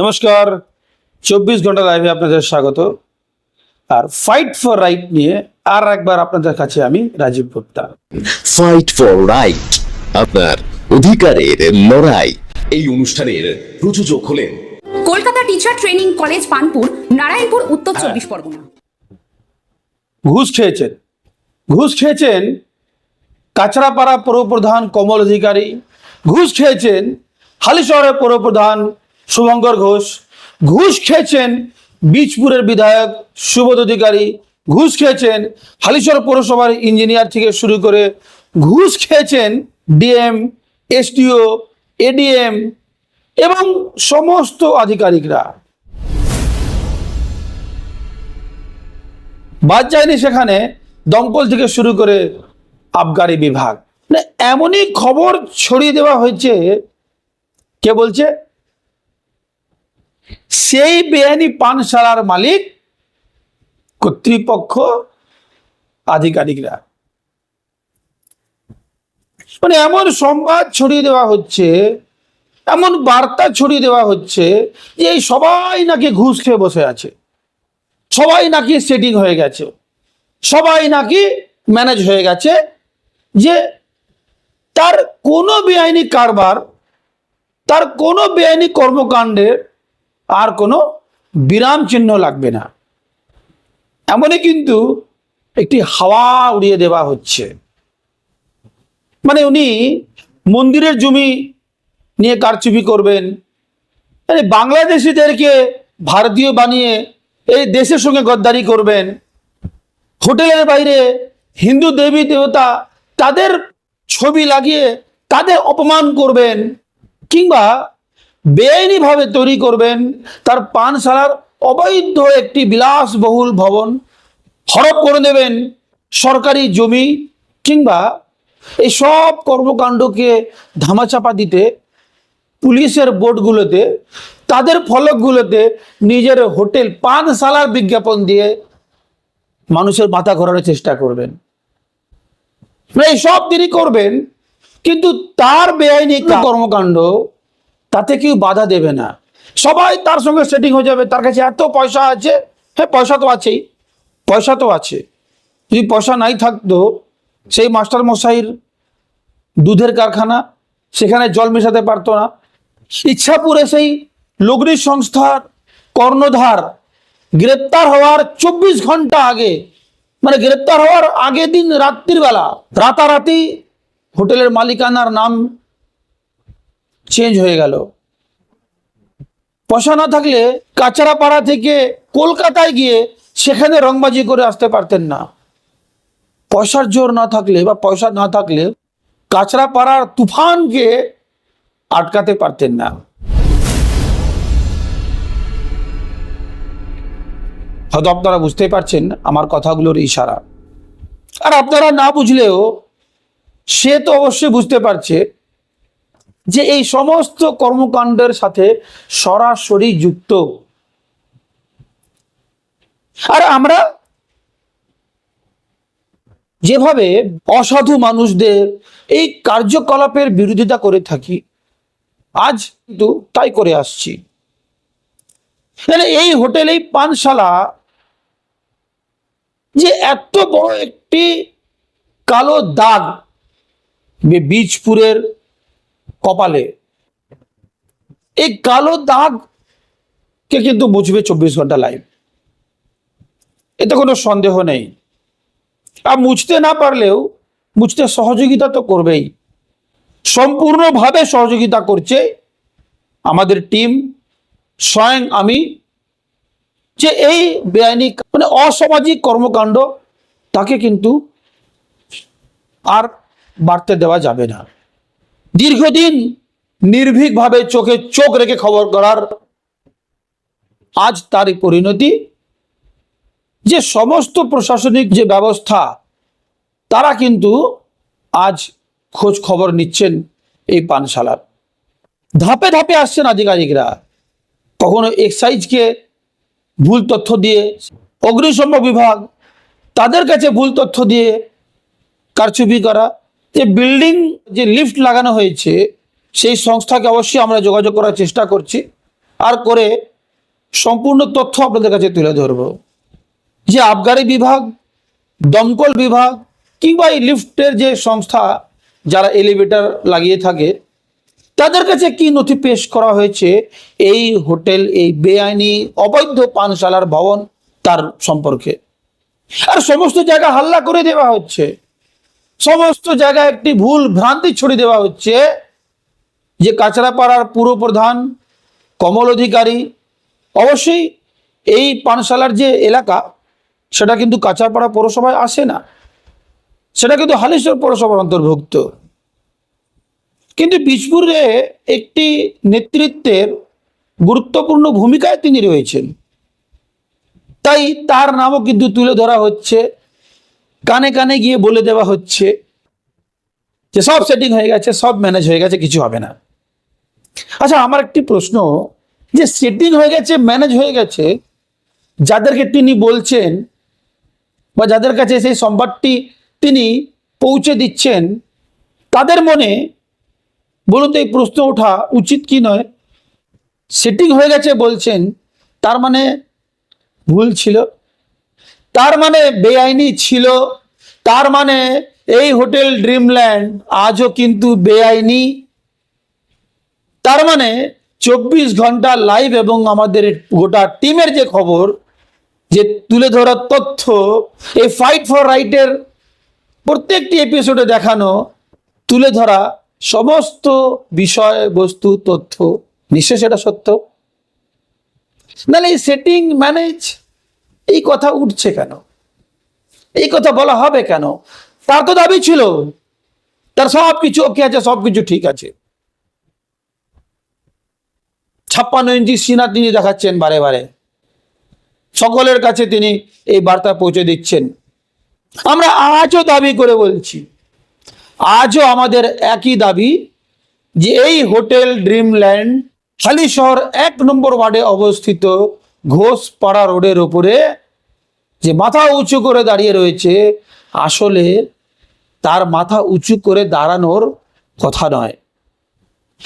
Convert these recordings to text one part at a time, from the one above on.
নমস্কার। চব্বিশ ঘণ্টা লাইভে আপনাদের স্বাগত। আর ফাইট ফর রাইট নিয়ে আর একবার আপনাদের কাছে আমি Rajiv Gupta. Fight for right আপনার অধিকারের লড়াই। এই অনুষ্ঠানের প্রযোজক হলেন Kolkata teacher training college Panpur Narayanpur উত্তর চব্বিশ পরগনা। ঘুষ খেয়েছেন। ঘুষ খেয়েছেন কাছড়াপাড়া পৌরপ্রধান কমল অধিকারী। ঘুষ খেয়েছেন হালিশহরের পৌরপ্রধান শুভঙ্কর ঘোষ। ঘুষ খেয়েছেন বীজপুরের বিধায়ক, সুবোধ অধিকারী। ঘুষ খেয়েছেন হালিশহর পৌরসভার ইঞ্জিনিয়ার থেকে শুরু করে ঘুষ খেয়েছেন ডিএম, এসডিও, এডিএম এবং সমস্ত আধিকারিকরা। বাদ যায়নি সেখানে দমকল থেকে শুরু করে আবগারি বিভাগ। মানে এমনই খবর ছড়িয়ে দেওয়া হয়েছে, কে বলছে? সেই বেআইনি পানশালার মালিক কর্তৃপক্ষ আধিকারিকরা। মানে এমন সংবাদ ছড়িয়ে দেওয়া হচ্ছে, এমন বার্তা ছড়িয়ে দেওয়া হচ্ছে যে এই সবাই নাকি ঘুষ খেয়ে বসে আছে, সবাই নাকি সেটিং হয়ে গেছে, সবাই নাকি ম্যানেজ হয়ে গেছে যে তার কোনো বেআইনি কারবার, তার কোনো বেআইনি কর্মকাণ্ডে আর কোনো বিরাম চিহ্ন লাগবে না। এমনই কিন্তু একটি হাওয়া উড়িয়ে দেওয়া হচ্ছে। মানে উনি মন্দিরের জমি নিয়ে কারচুপি করবেন। মানে বাংলাদেশিদেরকে ভারতীয় বানিয়ে এই দেশের সঙ্গে গদ্দারি করবেন। হোটেলের বাইরে হিন্দু দেবী দেবতা তাদের ছবি লাগিয়ে তাদের অপমান করবেন কিংবা বেআইনিভাবে তৈরি করবেন তার পানশালার অবৈধ একটি বিলাসবহুল ভবন হরপ করে দেবেন সরকারি জমি কিংবা এই সব কর্মকাণ্ডকে ধামাচাপা দিতে পুলিশের বোর্ডগুলোতে, তাদের ফলকগুলোতে নিজের হোটেল পানশালার বিজ্ঞাপন দিয়ে মানুষের মাথা ঘোরানোর চেষ্টা করবেন। মানে এই সব তিনি করবেন, কিন্তু তার বেআইনি কর্মকাণ্ড তাতে কেউ বাধা দেবে না। সবাই তার সঙ্গে সেটিং হয়ে যাবে। তার কাছে এত পয়সা আছে। হ্যাঁ পয়সা তো আছেই। পয়সা তো আছে। যদি পয়সা নাই থাকতো, সেই মাস্টার মশাইর দুধের কারখানা, সেখানে জল মেশাতে পারতো না। ইচ্ছাপুরে সেই লগ্নি সংস্থার কর্ণধার গ্রেপ্তার হওয়ার চব্বিশ ঘণ্টা আগে মানে গ্রেপ্তার হওয়ার আগের দিন রাত্রির বেলা রাতারাতি হোটেলের মালিকানার নাম চেঞ্জ হয়ে গেল। পয়সা না থাকলে কাচারাপাড়া থেকে কলকাতায় গিয়ে সেখানে রংবাজি করে আসতে পারতেন না। পয়সার জোর না থাকলে বা পয়সা না থাকলে কাঁচরাপাড়ার তুফানকে আটকাতে পারতেন না। হয়তো আপনারা বুঝতেই পারছেন আমার কথাগুলোর ইশারা। আর আপনারা না বুঝলেও সে তো অবশ্যই বুঝতে পারছে যে এই সমস্ত কর্মকাণ্ডের সাথে সরাসরি যুক্ত। আর আমরা যেভাবে অসাধু মানুষদের এই কার্যকলাপের বিরোধিতা করে থাকি, আজ কিন্তু তাই করে আসছি। মানে এই হোটেল, এই পানশালা যে এত বড় একটি কালো দাগ বীজপুরের কপালে। এই কালো দাগ কে কিন্তু বুঝবে চব্বিশ ঘণ্টা লাইভ এতে কোনো সন্দেহ নেই। আর মুছতে না পারলেও মুছতে সহযোগিতা তো করবেই। সম্পূর্ণভাবে সহযোগিতা করছে আমাদের টিম স্বয়ং আমি, যে এই বেআইনি মানে অসামাজিক কর্মকাণ্ড তাকে কিন্তু আর বাড়তে দেওয়া যাবে না। দীর্ঘদিন নির্ভীকভাবে চোখে চোখ রেখে খবর করার আজ তারই পরিণতি। যে সমস্ত প্রশাসনিক যে ব্যবস্থা, তারা কিন্তু আজ খোঁজ খবর নিচ্ছেন এই পানশালার। ধাপে ধাপে আসছেন আধিকারিকরা। কখনো এক্সাইজকে ভুল তথ্য দিয়ে অগ্নিশম বিভাগ তাদের কাছে ভুল তথ্য দিয়ে কারচুপি করা যে বিল্ডিং যে লিফট লাগানো হয়েছে, সেই সংস্থাকে অবশ্যই আমরা যোগাযোগ করার চেষ্টা করছি আর করে সম্পূর্ণ তথ্য আপনাদের কাছে তুলে ধরব। যে আবগারি বিভাগ, দমকল বিভাগ কিংবা এই লিফটের যে সংস্থা যারা এলিভেটর লাগিয়ে থাকে, তাদের কাছে কি নথি পেশ করা হয়েছে? এই হোটেল, এই বেআইনি অবৈধ পানশালার ভবন তার সম্পর্কে। আর সমস্ত জায়গা হাল্লা করে দেওয়া হচ্ছে। সমস্ত জায়গায় একটি ভুল ভ্রান্তি ছড়িয়ে দেওয়া হচ্ছে যে কাঁচরাপাড়ার পুর প্রধান, কমল অধিকারী, অবশ্যই এই পানশালার যে এলাকা, সেটা কিন্তু কাঁচাপাড়া পৌরসভায় আসে না। সেটা কিন্তু হালিশ্বর পৌরসভার অন্তর্ভুক্ত। কিন্তু বীজপুরে একটি নেতৃত্বের গুরুত্বপূর্ণ ভূমিকায় তিনি রয়েছেন। তাই তার নামও কিন্তু তুলে ধরা হচ্ছে। কানে কানে গিয়ে বলে দেওয়া হচ্ছে যে সব সেটিং হয়ে গেছে, সব ম্যানেজ হয়ে গেছে, কিছু হবে না। আচ্ছা আমার একটি প্রশ্ন, যে সেটিং হয়ে গেছে ম্যানেজ হয়ে গেছে, যাদেরকে তিনি বলছেন বা যাদের কাছে সেই সংবাদটি তিনি পৌঁছে দিচ্ছেন, তাদের মনে বলুন তো এই প্রশ্ন ওঠা উচিত কি নয়? সেটিং হয়ে গেছে বলছেন, তার মানে ভুল ছিল। তার মানে বেআইনি ছিল। তার মানে এই হোটেল ড্রিমল্যান্ড আজও কিন্তু বেআইনি। তার মানে চব্বিশ ঘণ্টা লাইভ এবং আমাদের গোটা টিমের যে খবর, যে তুলে ধরার তথ্য, এই ফাইট ফর রাইটের প্রত্যেকটি এপিসোডে দেখানো, তুলে ধরা সমস্ত বিষয় বস্তু তথ্য। নিশ্চয় সেটা সত্য? নাহলে এই সেটিং ম্যানেজ এই কথা উঠছে কেন? এই কথা বলা হবে কেন? তার তো দাবি ছিল। তার সব কিছু ওকে আছে সব কিছু ঠিক আছে। ছাপ্পান্ন ইঞ্চি সিনা তিনি দেখাচ্ছেন বারে বারে। সকলের কাছে তিনি এই বার্তা পৌঁছে দিচ্ছেন। আমরা আজও দাবি করে বলছি, আজও আমাদের একই দাবি যে এই হোটেল ড্রিমল্যান্ড হালিশহর এক নম্বর ওয়ার্ডে অবস্থিত ঘোষপাড়া রোডের ওপরে যে মাথা উঁচু করে দাঁড়িয়ে রয়েছে, আসলে তার মাথা উঁচু করে দাঁড়ানোর কথা নয়।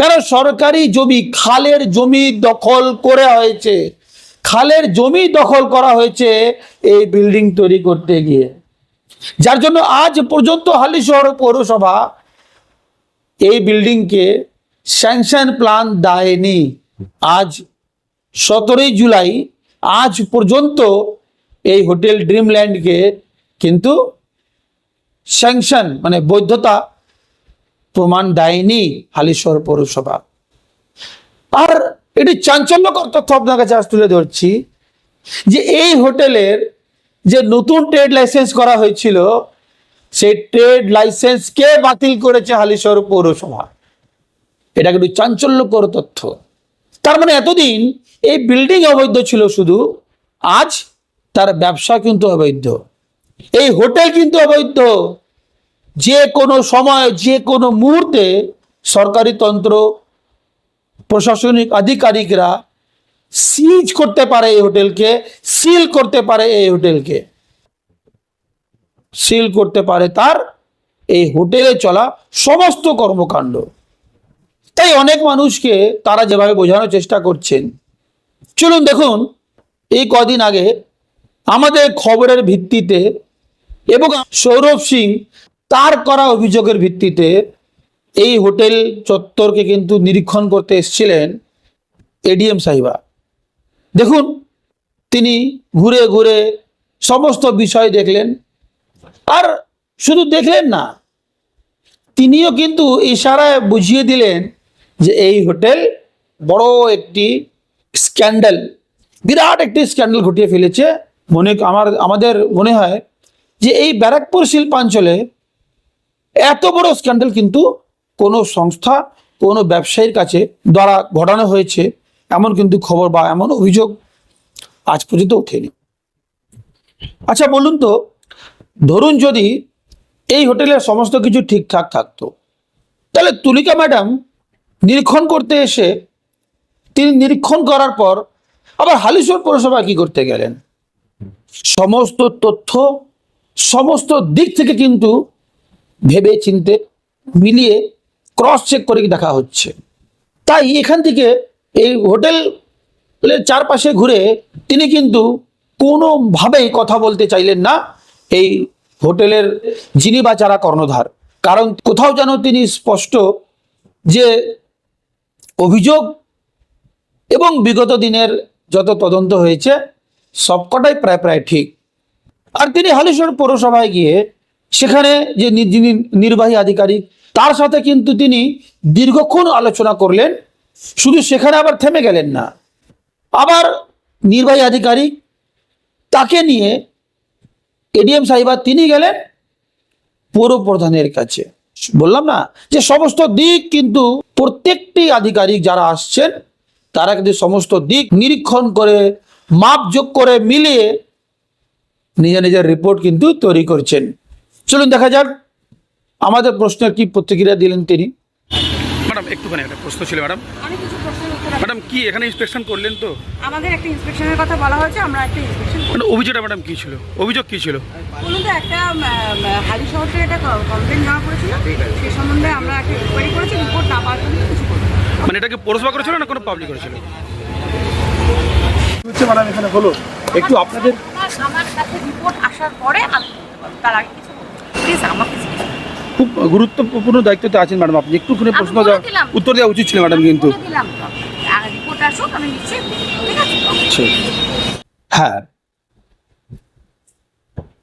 কারণ সরকারি জমি খালের জমি দখল করে হয়েছে? খালের জমি দখল করা হয়েছে এই বিল্ডিং তৈরি করতে গিয়ে। যার জন্য আজ পর্যন্ত হালিশহর পৌরসভা এই বিল্ডিংকে স্যাংশন প্ল্যান দেয়নি। আজ সতেরোই জুলাই আজ পর্যন্ত এই হোটেল ড্রিমল্যান্ডকে কিন্তু স্যাংশন মানে বৈধতা প্রমাণ দেয়নি হালিশ্বর পৌরসভা। আর এটি চাঞ্চল্যকর তথ্য আপনার কাছে আজ তুলে ধরছি যে এই হোটেলের যে নতুন ট্রেড লাইসেন্স করা হয়েছিল, সেই ট্রেড লাইসেন্স কে বাতিল করেছে হালিশহর পৌরসভা। এটা কিন্তু চাঞ্চল্যকর তথ্য। তার মানে এতদিন এই বিল্ডিং অবৈধ ছিল শুধু, আজ তার ব্যবসা কিন্তু অবৈধ। এই হোটেল কিন্তু অবৈধ। যে কোনো সময়, যে কোনো মুহূর্তে সরকারি তন্ত্র, প্রশাসনিক আধিকারিকরা সিজ করতে পারে এই হোটেলকে সিল করতে পারে এই হোটেলকে সিল করতে পারে তার এই হোটেলে চলা সমস্ত কর্মকাণ্ড। তাই অনেক মানুষকে তারা যেভাবে বোঝানোর চেষ্টা করছেন। চলুন দেখুন, এই কদিন আগে আমাদের খবরের ভিত্তিতে এবং সৌরভ সিং তার করা অভিযোগের ভিত্তিতে এই হোটেল চত্বরকে কিন্তু নিরীক্ষণ করতে এসেছিলেন এডিএম সাহিবা। দেখুন, তিনি ঘুরে ঘুরে সমস্ত বিষয় দেখলেন। আর শুধু দেখলেন না, তিনিও কিন্তু ইশারায় বুঝিয়ে দিলেন যে এই হোটেল বড় একটি স্ক্যান্ডাল, বিরাট একটি স্ক্যান্ডাল ঘটিয়ে ফেলেছে। মনে আমার, আমাদের মনে হয় যে এই ব্যারাকপুর শিল্পাঞ্চলে এত বড় স্ক্যান্ডাল কিন্তু কোনো সংস্থা, কোনো ব্যবসায়ীর কাছে দ্বারা ঘটানো হয়েছে, এমন কিন্তু খবর বা এমন অভিযোগ আজ পর্যন্ত ওঠেনি। আচ্ছা বলুন তো, ধরুন যদি এই হোটেলের সমস্ত কিছু ঠিকঠাক থাকতো, তাহলে তুলিকা ম্যাডাম নিরীক্ষণ করতে এসে তিনি নিরীক্ষণ করার পর আবার হালিশহর পৌরসভা কি করতে গেলেন? সমস্ত তথ্য, সমস্ত দিক থেকে কিন্তু ভেবে চিনতে মিলিয়ে ক্রস চেক করে দেখা হচ্ছে। তাই এখান থেকে এই হোটেল চারপাশে ঘুরে তিনি কিন্তু কোনোভাবেই কথা বলতে চাইলেন না। এই হোটেলের যিনি বা যারা কর্ণধার, কারণ কোথাও যেন তিনি স্পষ্ট যে অভিযোগ এবং বিগত দিনের যত তদন্ত হয়েছে, সবকটাই প্রায় প্রায় ঠিক। আর তিনি হালিশহর পৌরসভায় গিয়ে সেখানে যে যিনি নির্বাহী আধিকারিক, তার সাথে কিন্তু তিনি দীর্ঘক্ষণ আলোচনা করলেন। শুধু সেখানে আবার থেমে গেলেন না। আবার নির্বাহী আধিকারিক তাকে নিয়ে এডিএম সাহিবা তিনি গেলেন পৌর প্রধানের কাছে। বললাম না যে সমস্ত দিক কিন্তু প্রত্যেকটি আধিকারিক যারা আসছেন তারা কিন্তু সমস্ত দিক নিরীক্ষণ করে মাপযোগ করে মিলিয়ে নিজের নিজের রিপোর্ট কিন্তু তৈরি করছেন। চলুন দেখা যাক আমাদের প্রশ্নের কি প্রতিক্রিয়া দিলেন তিনি। ম্যাডাম একটুখানি একটা প্রশ্ন ছিল ম্যাডাম। ম্যাডাম কি এখানে ইন্সপেকশন করলেন তো? আমাদের একটা ইন্সপেকশনের কথা বলা হয়েছে আমরা একটা ইন্সপেকশন মানে অভিযোগটা ম্যাডাম কি ছিল? অভিযোগ কি ছিল? বলুন তো একটা হালি শহর থেকে একটা কমপ্লেন জমা পড়েছিল। সেই সম্বন্ধে আমরা একটা ইনকোয়ারি করেছি রিপোর্ট না পাওয়ার জন্য কিছু করব। মানে এটাকে পৌরসভা করেছিল না কোনো পাবলিক করেছিল? হচ্ছে ম্যাডাম এখানে? হলো একটু আপনাদের আমার কাছে রিপোর্ট আসার পরে আমি তার আগে কিছু প্লিজ আমাকে খুব গুরুত্বপূর্ণ দায়িত্বতে আছেন ম্যাডাম। আপনি একটুখানি প্রশ্ন উত্তর দেওয়া উচিত ছিল ম্যাডাম কিন্তু। বলে হ্যাঁ।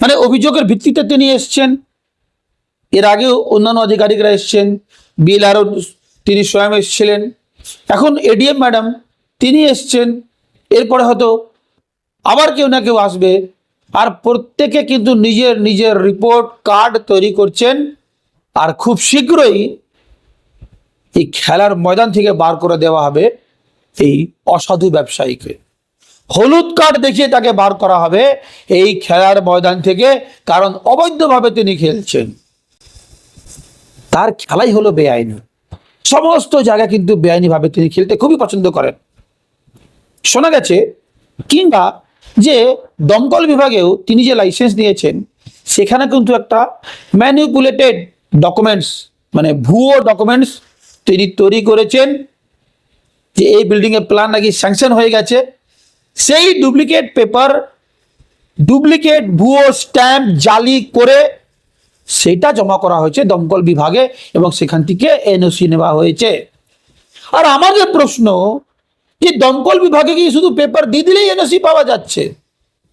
মানে অভিযোগের ভিত্তিতে তিনি এসছেন। এর আগেও অন্যান্য আধিকারিকরা এসছেন। বিএলআরও তিনি স্বয়ং এসেছিলেন। এখন এডিএম ম্যাডাম, তিনি এসছেন। এরপরে হয়তো আবার কেউ না কেউ আসবে। আর প্রত্যেকে কিন্তু নিজের নিজের রিপোর্ট, কার্ড তৈরি করছেন। আর খুব শীঘ্রই এই খেলার ময়দান থেকে বার করে দেওয়া হবে। এই অসাধু ব্যবসায়ীকে। হলুদ কার্ড দেখিয়ে তাকে বার করা হবে এই খেলার ময়দান থেকে, কারণ অবৈধভাবে তিনি খেলছেন। তার খেলাই হলো বেআইনি। সমস্ত জায়গায় কিন্তু বেআইনিভাবে তিনি খেলতে খুবই পছন্দ করেন। শোনা গেছে, কিংবা যে দমকল বিভাগেও তিনি যে লাইসেন্স নিয়েছেন, সেখানে কিন্তু একটা ম্যানিপুলেটেড ডকুমেন্টস মানে ভুয়ো ডকুমেন্টস তিনি তৈরি করেছেন। যে এই বিল্ডিংয়ের প্ল্যান নাকি স্যাংশন হয়ে গেছে, সেই ডুপ্লিকেট পেপার ডুপ্লিকেট ভুয়ো স্ট্যাম্প জালি করে সেটা জমা করা হয়েছে দমকল বিভাগে এবং সেখান থেকে এনওসি নেওয়া হয়েছে। আর আমাদের প্রশ্ন, যে দমকল বিভাগে কি শুধু পেপার দিয়ে দিলেই এনওসি পাওয়া যাচ্ছে?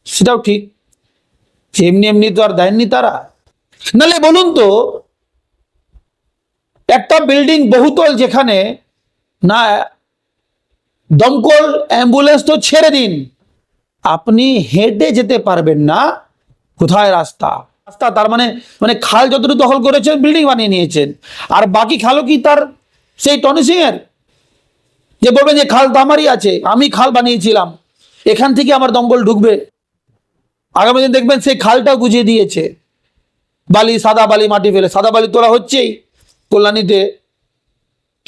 সেটাও ঠিক। এমনি এমনি তো আর দেননি তারা। নাহলে বলুন তো, একটা বিল্ডিং বহুতল যেখানে না দমকল অ্যাম্বুলেন্স তো ছেড়ে দিন। আপনি হেঁটে যেতে পারবেন না। কোথায় রাস্তা? রাস্তা তার মানে মানে খাল যতটুকু দখল করেছেন, বিল্ডিং বানিয়ে নিয়েছেন। আর বাকি খালও কি তার? সেই টনি সিং এর যে বলবেন যে খাল তো আমারই আছে, আমি খাল বানিয়েছিলাম। এখান থেকে আমার দমকল ঢুকবে। আগামী দিন দেখবেন সেই খালটাও বুঝিয়ে দিয়েছে। বালি, সাদা বালি মাটি ফেলে। সাদা বালি তোলা হচ্ছেই কল্যাণীতে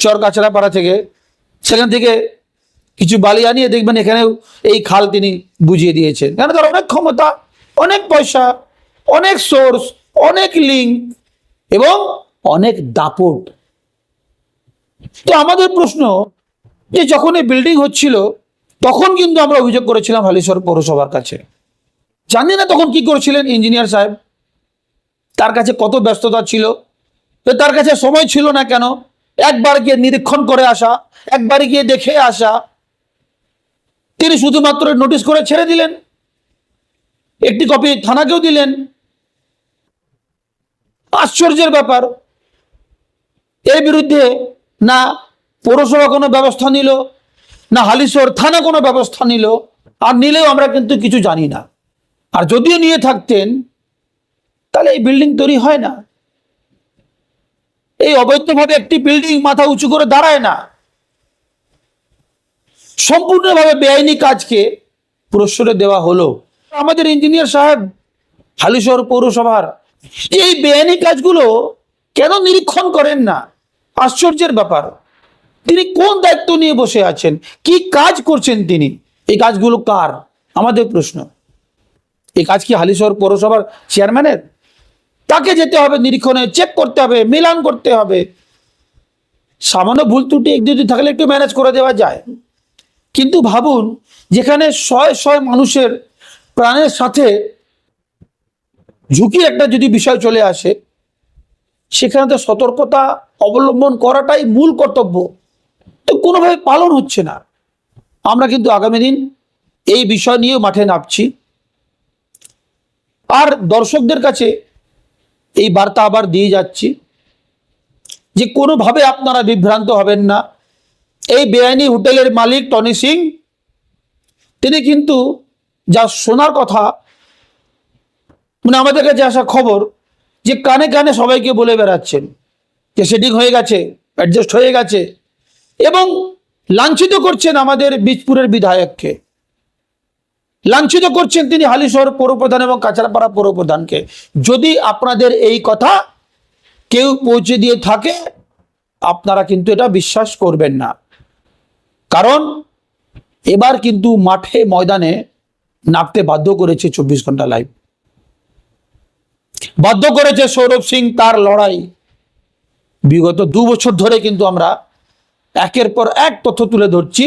চর কাছড়া পাড়া থেকে। সেখান থেকে কিছু বালি আনিয়ে দেখবেন এখানেও এই খাল তিনি বুঝিয়ে দিয়েছেন। কেন? তার অনেক ক্ষমতা, অনেক পয়সা, অনেক সোর্স অনেক লিঙ্ক এবং অনেক দাপট। তো আমাদের প্রশ্ন, যে যখন এই বিল্ডিং হচ্ছিল, তখন কিন্তু আমরা অভিযোগ করেছিলাম হালিশ্বর পৌরসভার কাছে। জানি না তখন কি করেছিলেন ইঞ্জিনিয়ার সাহেব? তার কাছে কত ব্যস্ততা ছিল? তার কাছে সময় ছিল না কেন? একবার গিয়ে নিরীক্ষণ করে আসা, একবার গিয়ে দেখে আসা তিনি শুধুমাত্র নোটিশ করে ছেড়ে দিলেন। একটি কপি থানাকেও দিলেন। আশ্চর্যের ব্যাপার, এর বিরুদ্ধে না পৌরসভা কোনো ব্যবস্থা নিল, না হালিশহর থানা কোনো ব্যবস্থা নিল, আর নিলেও আমরা কিন্তু কিছু জানি না। আর যদিও নিয়ে থাকতেন, তাহলে এই বিল্ডিং তৈরি হয় না। এই অবৈধভাবে একটি বিল্ডিং মাথা উঁচু করে দাঁড়ায় না। সম্পূর্ণভাবে বেআইনি কাজকে প্রশ্রয় দেওয়া হলো। আমাদের ইঞ্জিনিয়ার সাহেব, হালিশহর পৌরসভার, এই বেআইনি কাজগুলো কেন নিরীক্ষণ করেন না? আশ্চর্যের ব্যাপার। তিনি কোন দায়িত্ব নিয়ে বসে আছেন? কি কাজ করছেন তিনি? এই কাজগুলো কার? আমাদের প্রশ্ন। এই কাজ কি হালিশহর পৌরসভার চেয়ারম্যানের? তাকে যেতে হবে নিরীক্ষণে, চেক করতে হবে, মিলান করতে হবে। সামান্য ভুল ত্রুটি দুটি থাকলে একটু ম্যানেজ করে দেওয়া যায়। কিন্তু ভাবুন, যেখানে শয়ে শয়ে মানুষের প্রাণের সাথে ঝুঁকি একটা যদি বিষয় চলে আসে, সেখানে তো সতর্কতা অবলম্বন করাটাই মূল কর্তব্য। তো কোনোভাবে পালন হচ্ছে না। আমরা কিন্তু আগামী দিন এই বিষয় নিয়ে মাঠে নামছি। আর দর্শকদের কাছে এই বার্তা আবার দিয়ে যাচ্ছি যে কোনোভাবে আপনারা বিভ্রান্ত হবেন না। এই বেআইনি হোটেলের মালিক টনি সিং, তিনি কিন্তু যা শোনার কথা মানে আমাদের কাছে আসা খবর, যে কানে কানে সবাইকে বলে বেড়াচ্ছেন যে সেটিং হয়ে গেছে অ্যাডজাস্ট হয়ে গেছে, এবং লাঞ্ছিত করছেন আমাদের বীজপুরের বিধায়ককে। লাঞ্ছিত করছেন তিনি হালিশহর পৌরপ্রধান এবং কাছাড়াপাড়া পৌরপ্রধানকে। যদি আপনাদের এই কথা কেউ পৌঁছে দিয়ে থাকে, আপনারা কিন্তু এটা বিশ্বাস করবেন না। কারণ এবার কিন্তু মাঠে ময়দানে নামতে বাধ্য করেছে চব্বিশ ঘণ্টা লাইভ বাধ্য করেছে সৌরভ সিং তার লড়াই। বিগত দু বছর ধরে কিন্তু আমরা একের পর এক তথ্য তুলে ধরছি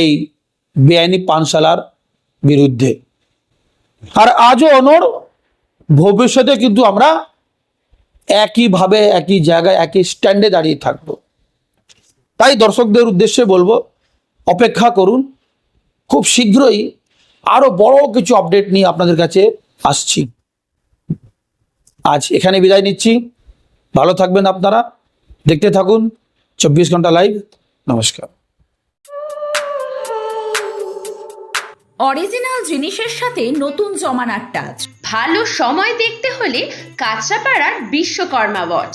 এই বেআইনি পানশালার বিরুদ্ধে। আর আজও অনর ভবিষ্যতে কিন্তু আমরা একইভাবে, একই জায়গায়, একই স্ট্যান্ডে দাঁড়িয়ে থাকব। তাই দর্শকদের উদ্দেশ্যে বলব, অপেক্ষা করুন। খুব শীঘ্রই আরও বড় কিছু আপডেট নিয়ে আপনাদের কাছে আসছি। আজ এখানে বিদায় নিচ্ছি। ভালো থাকবেন আপনারা। দেখতে থাকুন। চব্বিশ ঘণ্টা লাইভ নমস্কার। অরিজিনাল জিনিসের সাথে নতুন জমানার টাচ ভালো সময় দেখতে হলে কাঁচরাপাড়ার বিশ্বকর্মা ওয়াচ